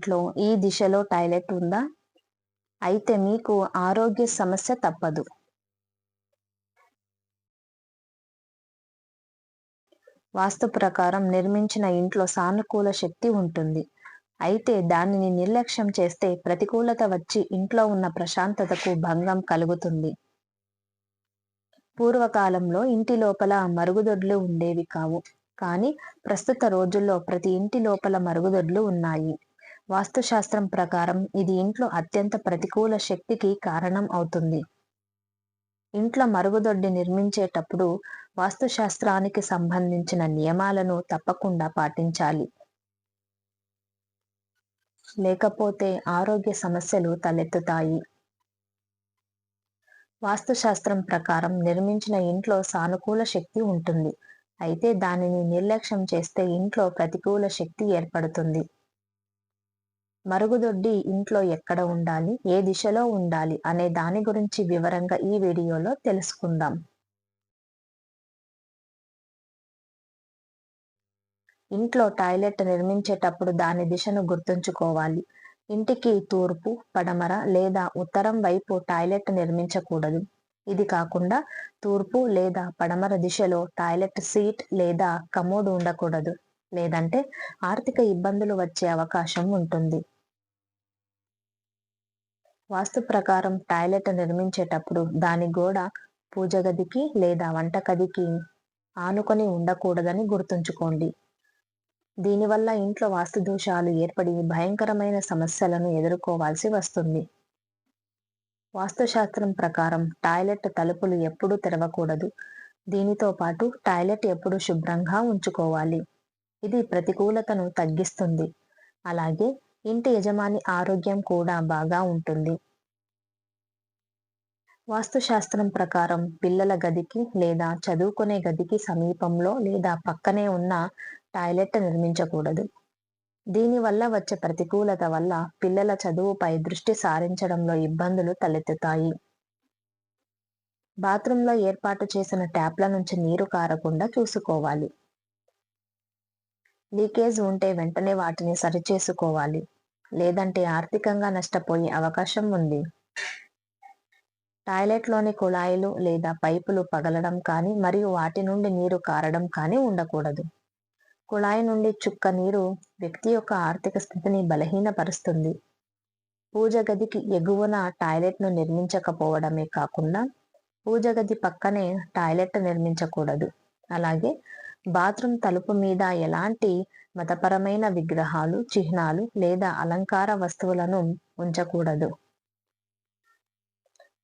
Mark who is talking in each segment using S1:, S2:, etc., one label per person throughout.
S1: ఇంట్లో ఈ దిశలో టాయిలెట్ ఉందా? అయితే మీకు ఆరోగ్య సమస్య తప్పదు. వాస్తు ప్రకారం నిర్మించిన ఇంట్లో సానుకూల శక్తి ఉంటుంది. అయితే దానిని నిర్లక్ష్యం చేస్తే ప్రతికూలత వచ్చి ఇంట్లో ఉన్న ప్రశాంతతకు భంగం కలుగుతుంది. పూర్వకాలంలో ఇంటి లోపల మరుగుదొడ్లు ఉండేవి కావు. కానీ ప్రస్తుత రోజుల్లో ప్రతి ఇంటి లోపల మరుగుదొడ్లు ఉన్నాయి. వాస్తుశాస్త్రం ప్రకారం ఇది ఇంట్లో అత్యంత ప్రతికూల శక్తికి కారణం అవుతుంది. ఇంట్లో మరుగుదొడ్డి నిర్మించేటప్పుడు వాస్తుశాస్త్రానికి సంబంధించిన నియమాలను తప్పకుండా పాటించాలి. లేకపోతే ఆరోగ్య సమస్యలు తలెత్తుతాయి. వాస్తుశాస్త్రం ప్రకారం నిర్మించిన ఇంట్లో సానుకూల శక్తి ఉంటుంది. అయితే దానిని నిర్లక్ష్యం చేస్తే ఇంట్లో ప్రతికూల శక్తి ఏర్పడుతుంది. మరుగుదొడ్డి ఇంట్లో ఎక్కడ ఉండాలి? ఏ దిశలో ఉండాలి? అనే దాని గురించి వివరంగా ఈ వీడియోలో తెలుసుకుందాం. ఇంట్లో టాయిలెట్ నిర్మించేటప్పుడు దాని దిశను గుర్తుంచుకోవాలి. ఇంటికి తూర్పు పడమర లేదా ఉత్తరం వైపు టాయిలెట్ నిర్మించకూడదు. ఇది కాకుండా తూర్పు లేదా పడమర దిశలో టాయిలెట్ సీట్ లేదా కమోడ్ ఉండకూడదు. లేదంటే ఆర్థిక ఇబ్బందులు వచ్చే అవకాశం ఉంటుంది. వాస్తు ప్రకారం టాయిలెట్ నిర్మించేటప్పుడు దాని గోడ పూజ గదికి లేదా వంటగదికి ఆనుకొని ఉండకూడదని గుర్తుంచుకోండి. దీనివల్ల ఇంట్లో వాస్తు దోషాలు ఏర్పడి భయంకరమైన సమస్యలను ఎదుర్కోవాల్సి వస్తుంది. వాస్తుశాస్త్రం ప్రకారం టాయిలెట్ తలుపులు ఎప్పుడూ తెరవకూడదు. దీనితో పాటు టాయిలెట్ ఎప్పుడు శుభ్రంగా ఉంచుకోవాలి. ఇది ప్రతికూలతను తగ్గిస్తుంది. అలాగే ఇంటి యజమాని ఆరోగ్యం కూడా బాగా ఉంటుంది. వాస్తుశాస్త్రం ప్రకారం పిల్లల గదికి లేదా చదువుకునే గదికి సమీపంలో లేదా పక్కనే ఉన్న టాయిలెట్ నిర్మించకూడదు. దీనివల్ల వచ్చే ప్రతికూలత వల్ల పిల్లల చదువుపై దృష్టి సారించడంలో ఇబ్బందులు తలెత్తుతాయి. బాత్రూంలో ఏర్పాటు చేసిన ట్యాప్ల నుంచి నీరు కారకుండా చూసుకోవాలి. లీకేజ్ ఉంటే వెంటనే వాటిని సరిచేసుకోవాలి. లేదంటే ఆర్థికంగా నష్టపోయే అవకాశం ఉంది. టాయిలెట్లోని కుళాయిలు లేదా పైపులు పగలడం కానీ మరియు వాటి నుండి నీరు కారడం కానీ ఉండకూడదు. కుళాయి నుండి చుక్క నీరు వ్యక్తి యొక్క ఆర్థిక స్థితిని బలహీనపరుస్తుంది. పూజ గదికి ఎగువన టాయిలెట్ను నిర్మించకపోవడమే కాకుండా పూజ గది పక్కనే టాయిలెట్ నిర్మించకూడదు. అలాగే బాత్రూమ్ తలుపు మీద ఎలాంటి మతపరమైన విగ్రహాలు చిహ్నాలు లేదా అలంకార వస్తువులను ఉంచకూడదు.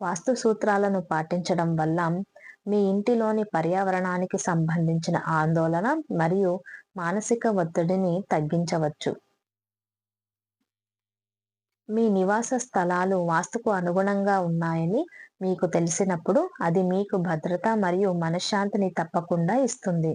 S1: వాస్తు సూత్రాలను పాటించడం వల్ల మీ ఇంటిలోని పర్యావరణానికి సంబంధించిన ఆందోళన మరియు మానసిక ఒత్తిడిని తగ్గించవచ్చు. మీ నివాస స్థలాలు వాస్తుకు అనుగుణంగా ఉన్నాయని మీకు తెలిసినప్పుడు అది మీకు భద్రత మరియు మనశ్శాంతిని తప్పకుండా ఇస్తుంది.